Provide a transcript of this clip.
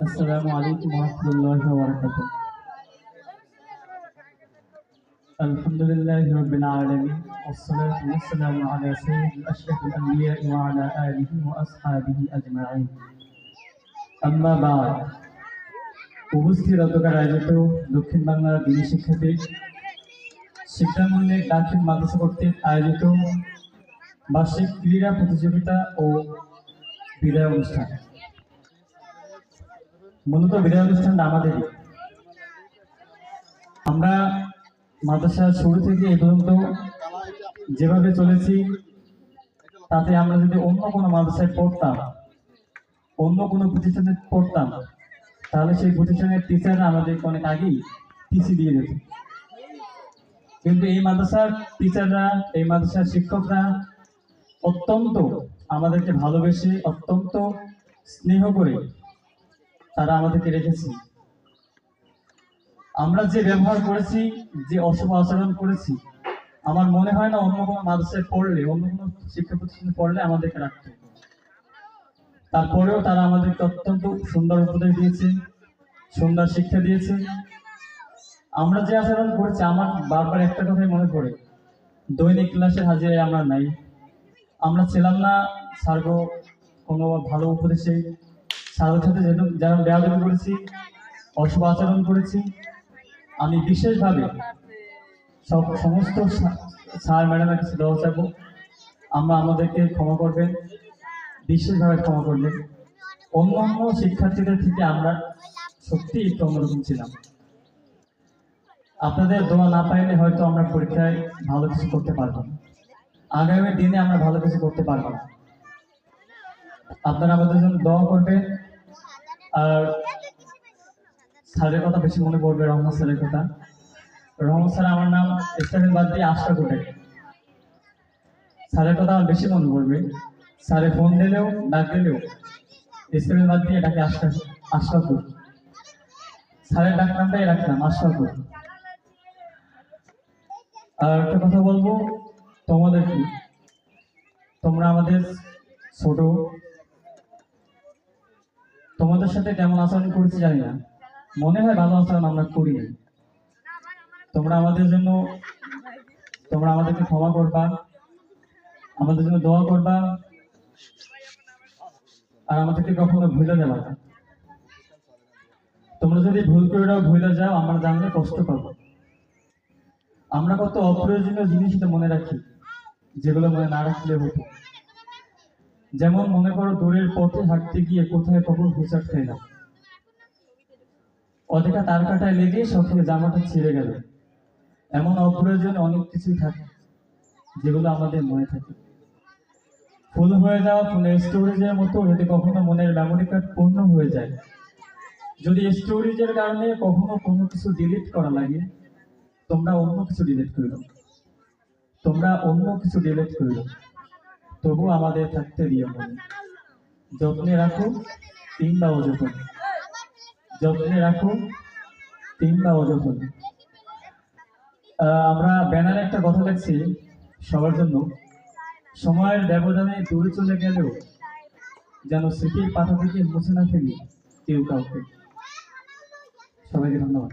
السلام عليكم ورحمة الله وبركاته الحمد لله رب العالمين والصلاة والسلام على سيد أشرف الأنبياء وعلى آله وأصحابه أجمعين أما بعد উপস্থিত অতকার আয়োজিত দক্ষিণ বাংলার দিনী শিক্ষার্থী শিক্ষামূল্যে দাখিল মাদ্রাসা কর্তৃক আয়োজিত বার্ষিক ক্রীড়া প্রতিযোগিতা ও বিদায় অনুষ্ঠান মূলত বিদায় অনুষ্ঠানটা আমাদেরই। আমরা মাদ্রাসার শুরু থেকে এই পর্যন্ত যেভাবে চলেছি, তাতে আমরা যদি অন্য কোনো মাদ্রাসায় পড়তাম, অন্য কোনো প্রতিষ্ঠানে পড়তাম, তাহলে সেই প্রতিষ্ঠানের টিচাররা আমাদেরকে অনেক আগেই টিসি দিয়ে যেত কিন্তু এই মাদ্রাসার টিচাররা এই মাদ্রাসার শিক্ষকরা অত্যন্ত আমাদেরকে ভালোবেসে, অত্যন্ত স্নেহ করে তারা আমাদেরকে রেখেছে। আমরা যে ব্যবহার করেছি, যে অশুভ আচরণ করেছি, আমার মনে হয় না অন্য কোনো মাদ্রাসায় পড়লে, অন্য কোনো শিক্ষা প্রতিষ্ঠানে পড়লে আমাদেরকে রাখতো তারপরেও তারা আমাদেরকে অত্যন্ত সুন্দর উপদেশ দিয়েছে, সুন্দর শিক্ষা দিয়েছে। আমরা যে আচরণ করেছি, আমার বারবার একটা কথাই মনে পড়ে, দৈনিক ক্লাসের হাজিরায় আমরা নাই। আমরা ছিলাম না সার্গ কোনো ভালো উপদেশে স্যারের সাথে যেমন বেয়াদবি করেছি, অশুভ আচরণ করেছি, আমি বিশেষভাবে সব সমস্ত স্যার ম্যাডামের কাছে দেওয়া চাবো আমরা আমাদেরকে ক্ষমা করবেন, বিশেষভাবে ক্ষমা করবেন। অন্য শিক্ষার্থীদের থেকে আমরা সত্যি একটু অন্যরকম ছিলাম। আপনাদের দোয়া না পাইলে হয়তো আমরা পরীক্ষায় ভালো কিছু করতে পারব না। আগামী দিনে আমরা ভালো কিছু করতে পারব না। আপনারা আমাদের জন্য দোয়া করবেন আর স্যারের কথা বেশি মনে পড়বে রহমত স্যারের কথা। রহমত স্যার, আমার নাম স্টাফের বাদ দিয়ে আশা করে স্যারের কথা আমার বেশি মনে পড়বে। স্যারে ফোন দিলেও, ডাক দিলেও স্টাফের বাদ দিয়ে ডাকে আশা আশরাফুল স্যারের ডাক নামটাই রাখলাম আশরাফুল আর একটা কথা বলব তোমাদের কি? তোমরা আমাদের ছোট তোমাদের সাথে কেমন আচরণ করেছি জানি না। মনে হয় ভালো আচরণ আমরা করি। তোমরা আমাদের জন্য, তোমরা আমাদেরকে ক্ষমা করবা, আমাদের জন্য দোয়া করবা, আর আমাদেরকে কখনো ভুলে যাবা না। তোমরা যদি ভুল করে ভুলে যাও, আমরা জানলে কষ্ট পাবো। আমরা কত অপ্রয়োজনীয় জিনিস মনে রাখি, যেগুলো মনে না রাখলে হতো। যেমন মনে করো দূরের পথে হাঁটতে গিয়ে কোথায় কখন হোঁচাট খাইলাম অধিকা তার কাটায় লেগে সকালে জামাটা ছিঁড়ে গেল। এমন অপ্রয়োজন অনেক কিছুই থাকে, যেগুলো আমাদের মনে থাকে। ফুল হয়ে যাওয়া ফোনের স্টোরেজের মতো এতে কখনো মনের মেমোরি কার্ড পূর্ণ হয়ে যায়। যদি স্টোরেজের কারণে কখনো কোনো কিছু ডিলিট করা লাগে, তোমরা অন্য কিছু ডিলিট করো তোমরা অন্য কিছু ডিলিট করো তবু আমাদের থাকতে দিও মনে যত্নে রাখো কিংবা অযত্ন যত্নে রাখো কিংবা অযত্ন আমরা ব্যানারে একটা কথা লিখছি সবার জন্য। সময়ের ব্যবধানে দূরে চলে গেলেও যেন স্মৃতির পাতা থেকে মুছে না ফেলি কেউ কাউকে। সবাইকে ধন্যবাদ।